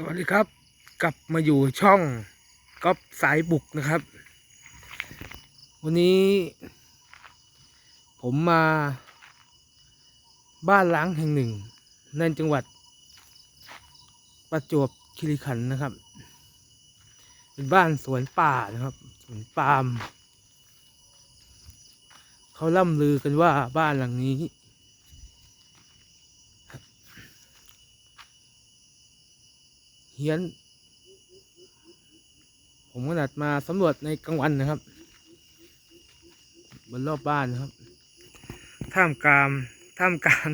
สวัสดีครับ กลับมาอยู่ช่องก๊อฟสายบุกนะครับ วันนี้ ผมมาบ้านล้างแห่งหนึ่ง ในจังหวัด ประจวบคีรีขันธ์นะครับ เป็นบ้านสวนป่านะครับสวนปาล์มเขาล่ำลือกันว่าบ้านหลังนี้ เฮี้ยน ผมขนาดมาสำรวจในกลางวันนะครับ บนรอบบ้านนะครับ ท่ามกลางท่ามกลาง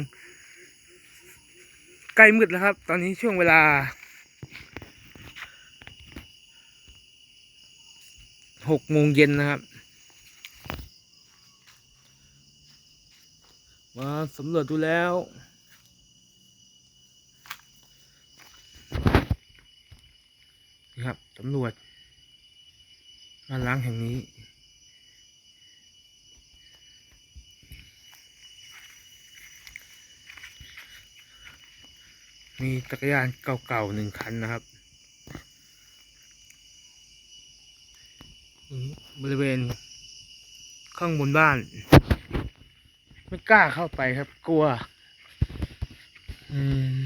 ใกล้มืดแล้วครับ ตอนนี้ช่วงเวลาหกโมงเย็นนะครับ มาสำรวจดูแล้ว นี่ครับตำรวจบ้านล้างแห่งนี้ มีจักรยานเก่าๆหนึ่งคันนะครับ บริเวณข้างบนบ้าน ไม่กล้าเข้าไปครับ กลัว อืม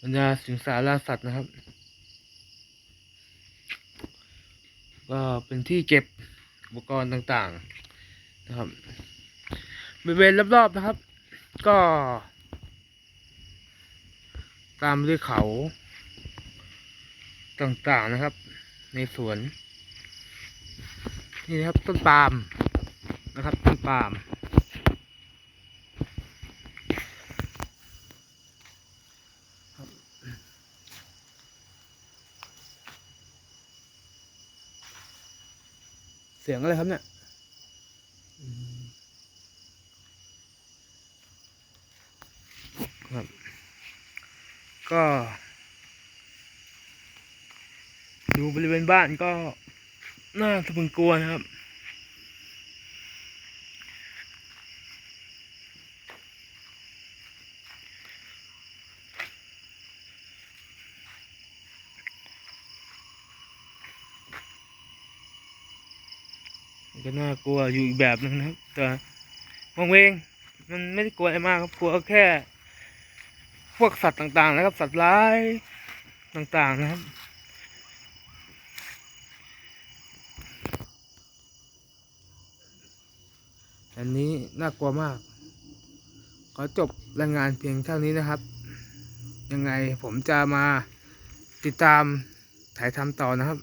บรรดาสิงสาราสัตว์นะครับ ก็เป็นที่เก็บอุปกรณ์ต่างๆนะครับบริเวณรอบๆนะครับ ก็ ตามด้วยเขาต่างๆนะครับ ในสวน นี่นะครับต้นปาล์มนะครับต้นปาล์ม เสียงอะไรครับเนี่ยครับ ก็ ดูบริเวณบ้านก็น่าสะพรึงกลัวนะครับ ก็น่ากลัวอยู่อีกแบบนึงนะครับ แต่มองเวงมันไม่ได้กลัวอะไรมากครับกลัวแค่ พวกสัตว์ต่างๆ นะครับ สัตว์ร้ายต่างๆนะครับอันนี้น่ากลัวมาก ขอจบรายงานเพียงเท่านี้นะครับ ยังไงผมจะมาติดตามถ่ายทำต่อนะครับ